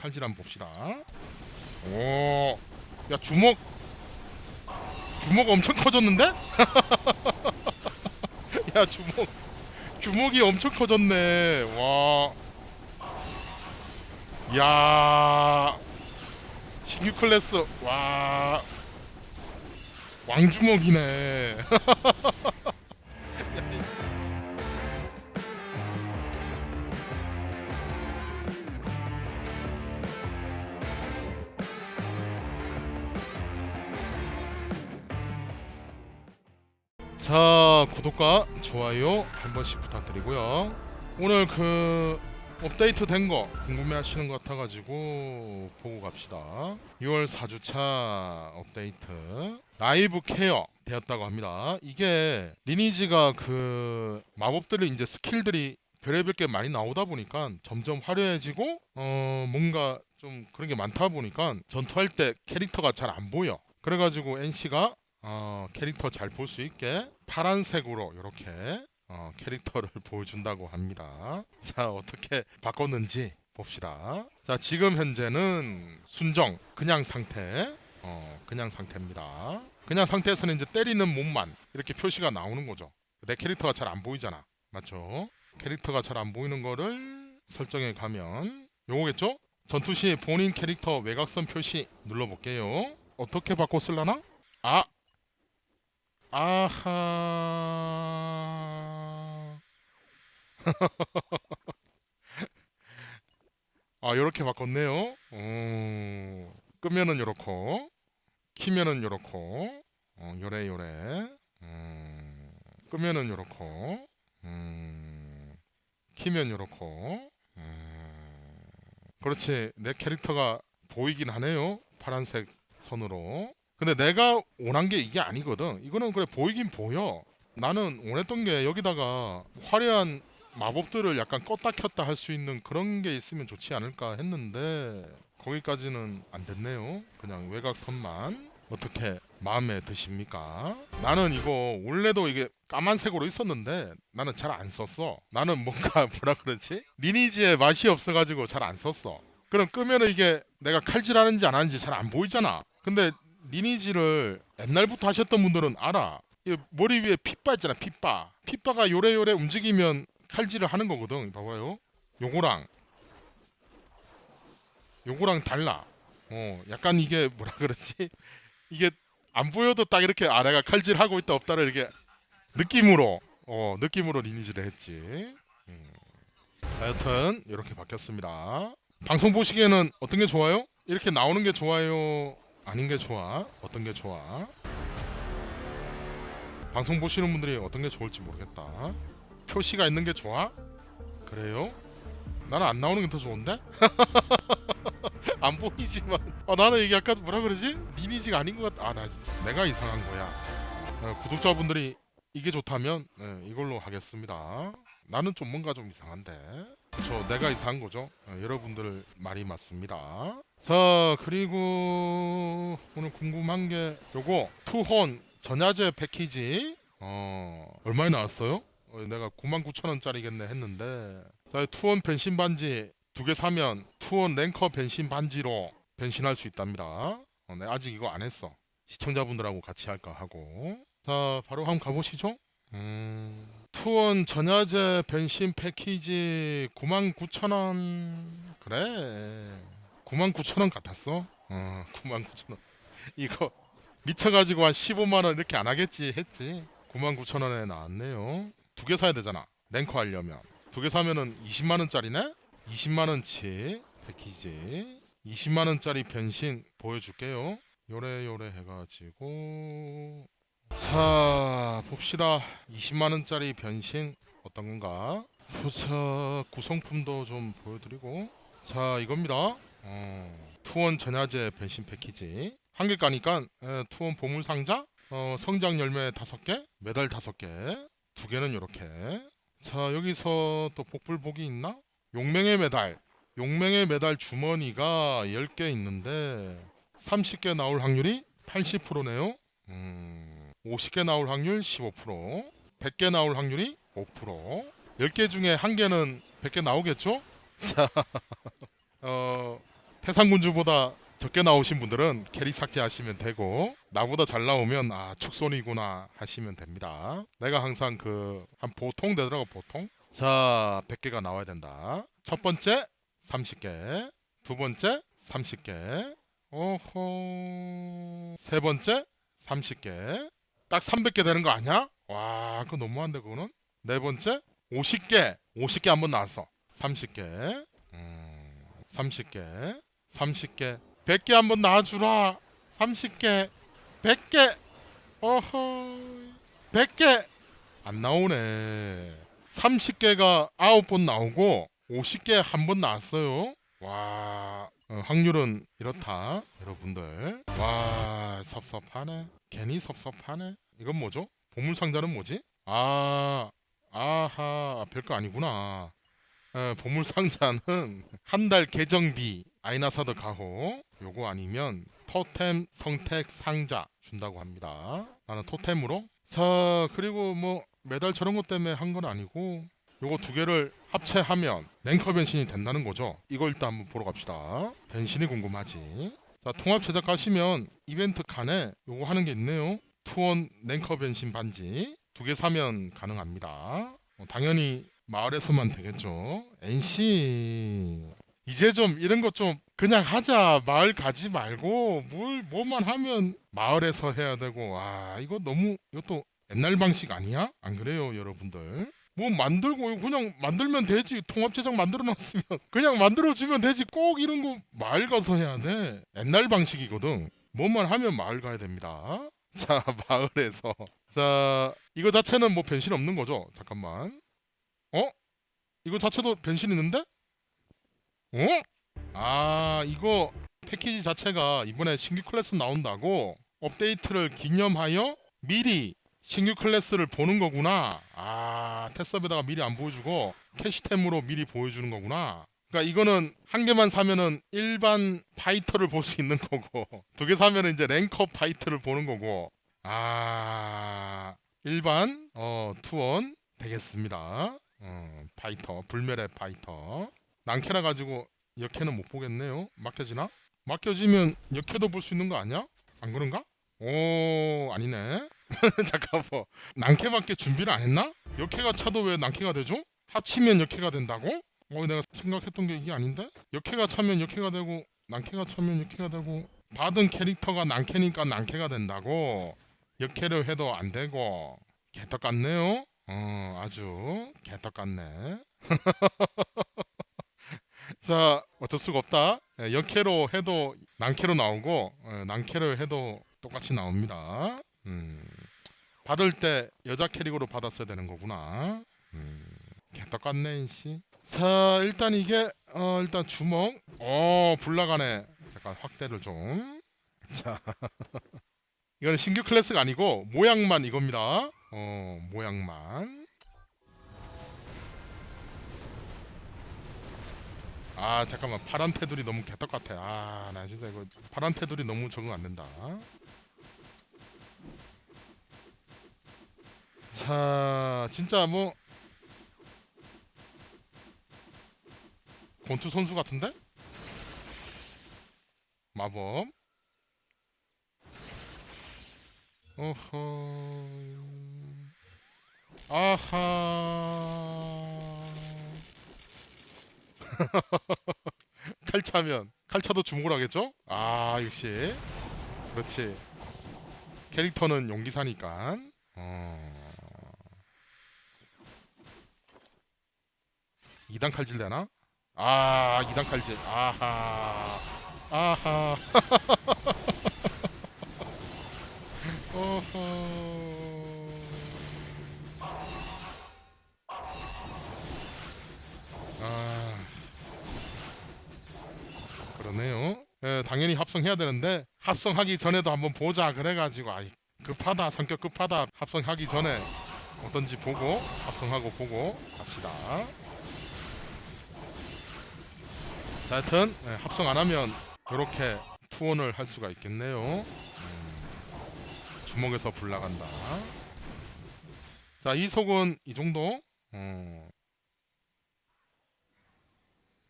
칼질 한번 봅시다. 오, 야 주먹 주먹 엄청 커졌는데? 야 주먹 주먹이 엄청 커졌네. 와, 야 신규 클래스 와 왕주먹이네. 자 구독과 좋아요 한 번씩 부탁드리고요. 오늘 그 업데이트 된 거 궁금해 하시는 것 같아 가지고 보고 갑시다. 6월 4주차 업데이트. 라이브 케어 되었다고 합니다. 이게 리니지가 그 마법들이 이제 스킬들이 별의별 게 많이 나오다 보니까 점점 화려해지고 어 뭔가 좀 그런 게 많다 보니까 전투할 때 캐릭터가 잘 안 보여. 그래가지고 NC가 어, 캐릭터 잘 볼 수 있게 파란색으로 이렇게 어, 캐릭터를 보여준다고 합니다. 자 어떻게 바꿨는지 봅시다. 자 지금 현재는 순정 그냥 상태 어, 그냥 상태입니다. 그냥 상태에서는 이제 때리는 몸만 이렇게 표시가 나오는 거죠. 내 캐릭터가 잘 안 보이잖아. 맞죠? 캐릭터가 잘 안 보이는 거를 설정해 가면 요거겠죠? 전투 시 본인 캐릭터 외곽선 표시 눌러볼게요. 어떻게 바꿨을라나? 아 아하. 아, 요렇게 바꿨네요. 어, 끄면은 요렇고, 키면은 요렇고, 어, 요래 요래. 음, 끄면은 요렇고, 음, 키면 요렇고. 음, 그렇지. 내 캐릭터가 보이긴 하네요. 파란색 선으로. 근데 내가 원한 게 이게 아니거든. 이거는 그래 보이긴 보여. 나는 원했던 게 여기다가 화려한 마법들을 약간 껐다 켰다 할 수 있는 그런 게 있으면 좋지 않을까 했는데 거기까지는 안 됐네요. 그냥 외곽선만 어떻게 마음에 드십니까? 나는 이거 원래도 이게 까만색으로 있었는데 나는 잘 안 썼어. 나는 뭔가 뭐라 그러지? 리니지의 맛이 없어가지고 잘 안 썼어. 그럼 끄면은 이게 내가 칼질하는지 안 하는지 잘 안 보이잖아. 근데 리니지를 옛날부터 하셨던 분들은 알아. 이 머리 위에 핏바 있잖아, 핏바. 핏바가 요래요래 움직이면 칼질을 하는 거거든. 봐봐요. 요거랑 요거랑 달라. 어, 약간 이게 뭐라 그러지? 이게 안 보여도 딱 이렇게 아 내가 칼질하고 있다 없다를 이렇게 느낌으로 어 느낌으로 리니지를 했지. 음. 자, 여튼 이렇게 바뀌었습니다. 방송 보시기에는 어떤 게 좋아요? 이렇게 나오는 게 좋아요? 아닌 게 좋아? 어떤 게 좋아? 방송 보시는 분들이 어떤 게 좋을지 모르겠다. 표시가 있는 게 좋아? 그래요? 나는 안 나오는 게 더 좋은데? 안 보이지만 아, 나는 이게 약간 뭐라 그러지? 리니지가 아닌 것 같아. 아나 진짜 내가 이상한 거야. 어, 구독자분들이 이게 좋다면 네, 이걸로 하겠습니다. 나는 좀 뭔가 좀 이상한데. 저 내가 이상한 거죠. 어, 여러분들 말이 맞습니다. 자 그리고 오늘 궁금한 게 요거 투혼 전야제 패키지 어 얼마에 나왔어요? 어, 내가 99,000원짜리겠네 했는데 자 투혼 변신 반지 두 개 사면 투혼 랭커 변신 반지로 변신할 수 있답니다. 어, 네, 아직 이거 안 했어. 시청자분들하고 같이 할까 하고 자 바로 한번 가보시죠. 음, 투원 전야제 변신 패키지 99,000원 그래 99,000원 같았어? 어 99,000원. 이거 미쳐가지고 한 15만원 이렇게 안 하겠지 했지? 99,000원에 나왔네요. 두 개 사야 되잖아 랭커 하려면. 두 개 사면은 20만원짜리네? 20만원치 패키지. 20만원짜리 변신 보여줄게요. 요래 요래 해가지고. 자 봅시다. 20만원짜리 변신 어떤 건가? 보자 구성품도 좀 보여드리고. 자 이겁니다 어, 투원 전야제 변신 패키지. 한 개 까니까 에, 투원 보물 상자 어, 성장 열매 다섯 개 메달 다섯 개두 개는 이렇게. 자 여기서 또 복불복이 있나? 용맹의 메달. 용맹의 메달 주머니가 10개 있는데 30개 나올 확률이 80%네요. 음, 50개 나올 확률 15%, 100개 나올 확률이 5%. 10개 중에 한 개는 100개 나오겠죠? 자, 어, 해상군주보다 적게 나오신 분들은 캐리 삭제하시면 되고 나보다 잘 나오면 아 축손이구나 하시면 됩니다. 내가 항상 그 한 보통 되더라고 보통. 자 100개가 나와야 된다. 첫 번째 30개, 두 번째 30개, 오호 세 번째 30개, 딱 300개 되는 거 아니야? 와 그거 너무한데 그거는. 네 번째 50개, 50개 한번 나왔어. 30개, 음, 30개, 30개, 100개 한번 나와주라. 30개, 100개, 어허, 100개 안 나오네. 30개가 9번 나오고 50개 한 번 나왔어요. 와, 어, 확률은 이렇다, 여러분들. 와, 섭섭하네. 괜히 섭섭하네. 이건 뭐죠? 보물 상자는 뭐지? 아, 아하, 별거 아니구나. 에, 보물 상자는 한 달 계정비 아이나사드 가호 요거 아니면 토템 성택 상자 준다고 합니다. 나는 토템으로 자 그리고 뭐 매달 저런 것 때문에 한 건 아니고 요거 두 개를 합체하면 랭커 변신이 된다는 거죠. 이거 일단 한번 보러 갑시다. 변신이 궁금하지. 자 통합 제작 가시면 이벤트 칸에 요거 하는 게 있네요. 투원 랭커 변신 반지 두 개 사면 가능합니다. 어, 당연히 마을에서만 되겠죠. NC 이제 좀 이런 거좀 그냥 하자. 마을 가지 말고 뭘 뭐만 하면 마을에서 해야 되고. 와 이거 너무 이것도 옛날 방식 아니야? 안 그래요 여러분들? 뭐 만들고 그냥 만들면 되지. 통합 제작 만들어 놨으면. 그냥 만들어 주면 되지. 꼭 이런 거 마을 가서 해야 돼. 옛날 방식이거든. 뭐만 하면 마을 가야 됩니다. 자 마을에서. 자 이거 자체는 뭐 변신 없는 거죠? 잠깐만 어? 이거 자체도 변신 있는데? 어? 아 이거 패키지 자체가 이번에 신규 클래스 나온다고 업데이트를 기념하여 미리 신규 클래스를 보는 거구나. 아 테스업에다가 미리 안 보여주고 캐시템으로 미리 보여주는 거구나. 그러니까 이거는 한 개만 사면은 일반 파이터를 볼 수 있는 거고 두 개 사면은 이제 랭커 파이터를 보는 거고 아 일반 어 투원 되겠습니다. 어, 파이터 불멸의 파이터 난캐라 가지고 역캐는 못 보겠네요. 맡겨지나? 맡겨지면 역캐도 볼 수 있는 거 아니야? 안 그런가? 오 아니네. 잠깐만 난캐밖에 준비를 안 했나? 역캐가 차도 왜 난캐가 되죠? 합치면 역캐가 된다고? 어 내가 생각했던 게 이게 아닌데? 역캐가 차면 역캐가 되고 난캐가 차면 역캐가 되고 받은 캐릭터가 난캐니까 난캐가 된다고 역캐를 해도 안 되고 개떡 같네요. 어 아주 개떡 같네. 자 어쩔 수가 없다. 예, 역캐로 해도 난캐로 나오고 예, 난캐로 해도 똑같이 나옵니다. 음, 받을 때 여자 캐릭으로 받았어야 되는 거구나. 음, 개떡 같네 씨. 자 일단 이게 어 일단 주먹. 어 불나가네. 잠깐 확대를 좀. 자 이거는 신규 클래스가 아니고 모양만 이겁니다. 어 모양만. 아 잠깐만 파란 테두리 너무 개떡 같아. 아나 진짜 이거 파란 테두리 너무 적응 안 된다. 자 진짜 뭐 권투 선수 같은데? 마법. 어허. 아하. 칼차면 칼차도 주목을 하겠죠? 아 역시. 그렇지. 캐릭터는 용기사니까. 어... 2단 칼질 되나? 아 2단 칼질. 아하. 아하. 어허 그러네요. 예, 당연히 합성해야 되는데 합성하기 전에도 한번 보자 그래가지고 아이 급하다 성격 급하다 합성하기 전에 어떤지 보고 합성하고 보고 갑시다. 자, 하여튼 예, 합성 안 하면 이렇게 투혼을 할 수가 있겠네요. 음, 주먹에서 불 나간다. 자, 이 속은 이 정도. 어,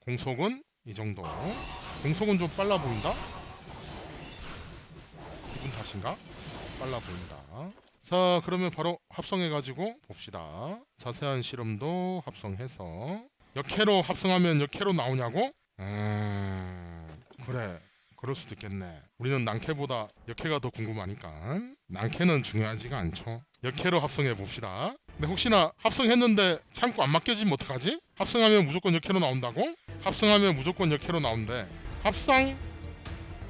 공속은 이 정도. 공속은 좀 빨라 보인다? 기분 탓인가? 빨라 보인다. 자, 그러면 바로 합성해가지고 봅시다. 자세한 실험도 합성해서 역회로 합성하면 역회로 나오냐고? 음, 그래. 그럴 수도 있겠네. 우리는 난캐보다 역캐가 더 궁금하니까. 난캐는 중요하지가 않죠. 역캐로 합성해 봅시다. 근데 혹시나 합성했는데 창고 안 맡겨지면 어떡하지? 합성하면 무조건 역캐로 나온다고? 합성하면 무조건 역캐로 나온대. 합성?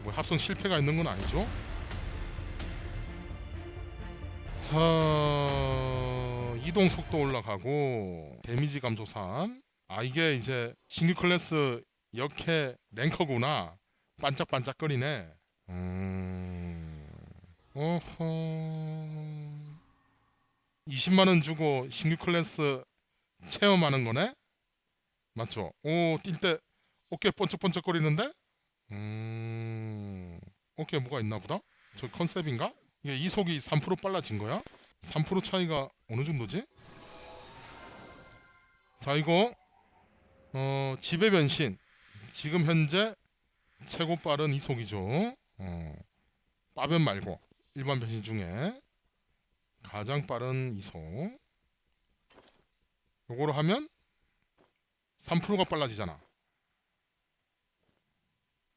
뭐 합성 실패가 있는 건 아니죠? 자 이동 속도 올라가고 데미지 감소산. 아 이게 이제 신규 클래스 역캐 랭커구나. 반짝반짝거리네. 음. 어허. 20만 원 주고 신규 클래스 체험하는 거네? 맞죠? 오, 뛸 때 어깨 번쩍번쩍거리는데? 음. 어깨에 뭐가 있나 보다? 저 컨셉인가? 이게 이속이 3% 빨라진 거야? 3% 차이가 어느 정도지? 자, 이거 어, 지배 변신. 지금 현재 최고 빠른 이속이죠. 어, 빠변 말고 일반 변신 중에 가장 빠른 이속. 요거로 하면 3%가 빨라지잖아.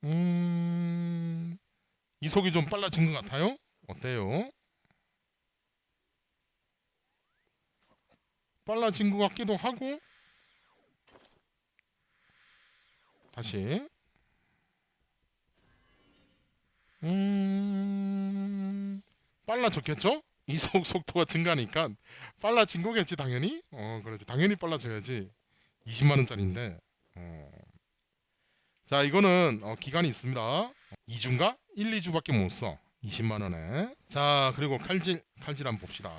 음, 이속이 좀 빨라진 것 같아요? 어때요? 빨라진 것 같기도 하고 다시 음 빨라졌겠죠? 이속 속도가 증가하니까 빨라진 거겠지 당연히 어 그렇지 당연히 빨라져야지 20만 원짜리인데 어. 자 이거는 어, 기간이 있습니다. 2주인가? 1, 2주밖에 못써. 20만 원에. 자 그리고 칼질 칼질 한번 봅시다.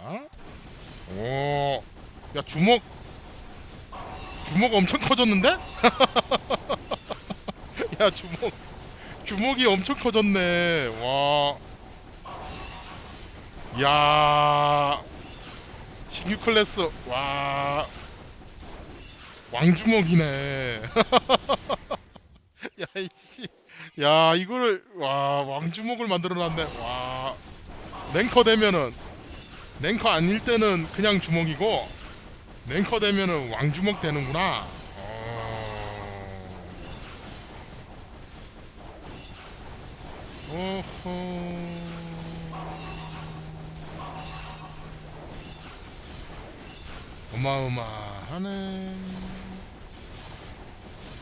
오 야 주먹. 주먹 엄청 커졌는데? 야 주먹. 주먹이 엄청 커졌네. 와. 야, 신규 클래스. 와. 왕주먹이네. 야 이거를 와 왕주먹을 만들어놨네. 와 랭커 되면은 랭커 아닐 때는 그냥 주먹이고 랭커 되면은 왕주먹 되는구나. 어... 오호. 어마어마하네.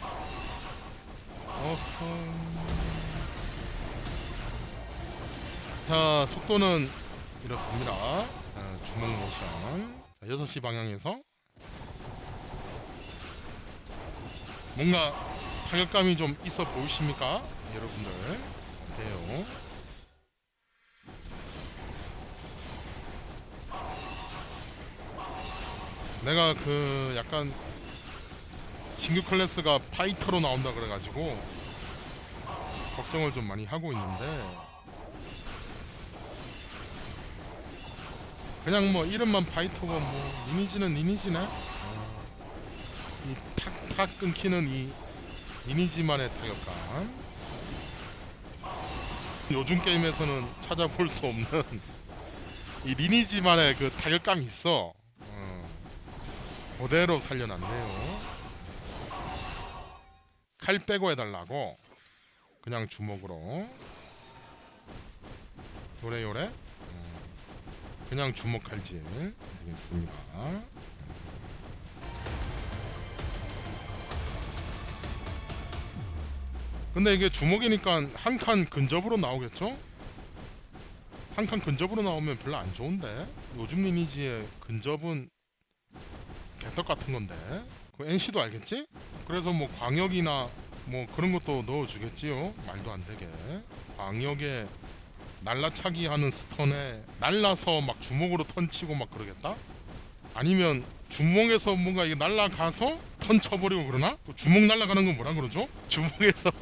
어허. 자, 속도는 이렇습니다. 자, 주먹 모션. 자, 6시 방향에서 뭔가 타격감이 좀 있어 보이십니까? 여러분들. 어때요? 내가 그 약간 신규 클래스가 파이터로 나온다 그래가지고 걱정을 좀 많이 하고 있는데. 그냥 뭐 이름만 파이터고 뭐 리니지네? 어, 이 탁탁 끊기는 이 리니지만의 타격감. 요즘 게임에서는 찾아볼 수 없는 이 리니지만의 그 타격감이 있어 그대로 살려놨네요. 칼 빼고 해달라고. 그냥 주먹으로. 요래 요래? 음, 그냥 주먹 칼질. 되겠습니다. 근데 이게 주먹이니까 한 칸 근접으로 나오겠죠? 한 칸 근접으로 나오면 별로 안 좋은데? 요즘 리니지의 근접은 개떡 같은 건데 그 NC도 알겠지? 그래서 뭐 광역이나 뭐 그런 것도 넣어주겠지요 말도 안 되게 광역에 날라차기 하는 스턴에 날라서 막 주먹으로 턴치고 막 그러겠다? 아니면 주먹에서 뭔가 이게 날라가서 턴 쳐버리고 그러나? 그 주먹 날라가는 건 뭐라 그러죠? 주먹에서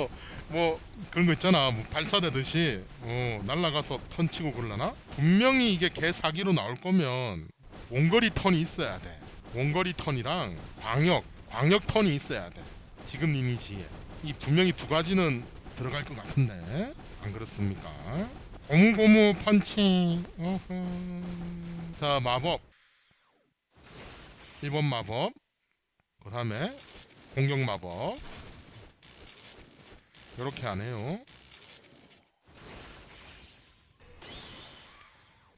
뭐 그런 거 있잖아 뭐 발사되듯이 어 날라가서 턴 치고 그러려나? 분명히 이게 개 사기로 나올 거면 원거리 턴이 있어야 돼 원거리 턴이랑 광역, 광역 턴이 있어야 돼. 지금 리니지에. 이 분명히 두 가지는 들어갈 것 같은데 안 그렇습니까? 고무고무 펀치 어허. 자 마법 1번 마법 그 다음에 공격 마법 이렇게 하네요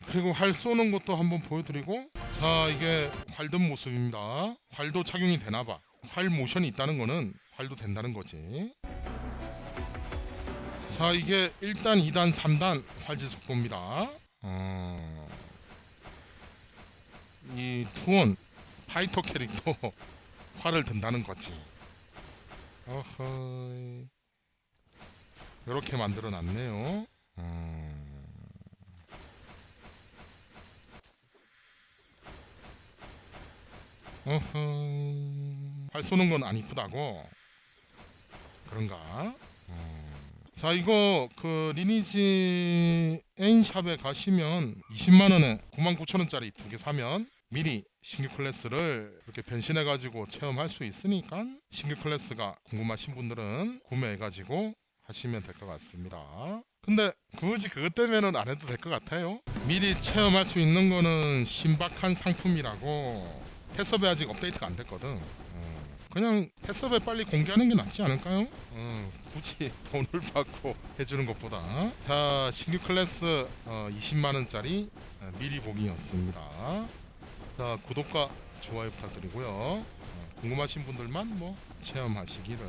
그리고 활 쏘는 것도 한번 보여드리고 자 이게 활든 모습입니다. 활도 착용이 되나봐. 활 모션이 있다는 거는 활도 된다는 거지. 자 이게 1단 2단 3단 활질 속도입니다. 어... 이 투원 파이터 캐릭터 활을 든다는 거지. 어허이. 이렇게 만들어 놨네요. 음... 어허... 활 쏘는 건 안 이쁘다고 그런가? 음. 자 이거 그 리니지 N샵에 가시면 20만원에 99,000원짜리 두 개 사면 미리 신규 클래스를 이렇게 변신해 가지고 체험할 수 있으니까 신규 클래스가 궁금하신 분들은 구매해 가지고 하시면 될 것 같습니다. 근데 굳이 그것 때문에는 안 해도 될 것 같아요. 미리 체험할 수 있는 거는 신박한 상품이라고 테스업에 아직 업데이트가 안 됐거든. 어, 그냥 테스업에 빨리 공개하는 게 낫지 않을까요? 어, 굳이 돈을 받고 해주는 것보다. 자 신규 클래스 어, 20만 원짜리 어, 미리 보기였습니다. 자 구독과 좋아요 부탁드리고요. 어, 궁금하신 분들만 뭐 체험하시기를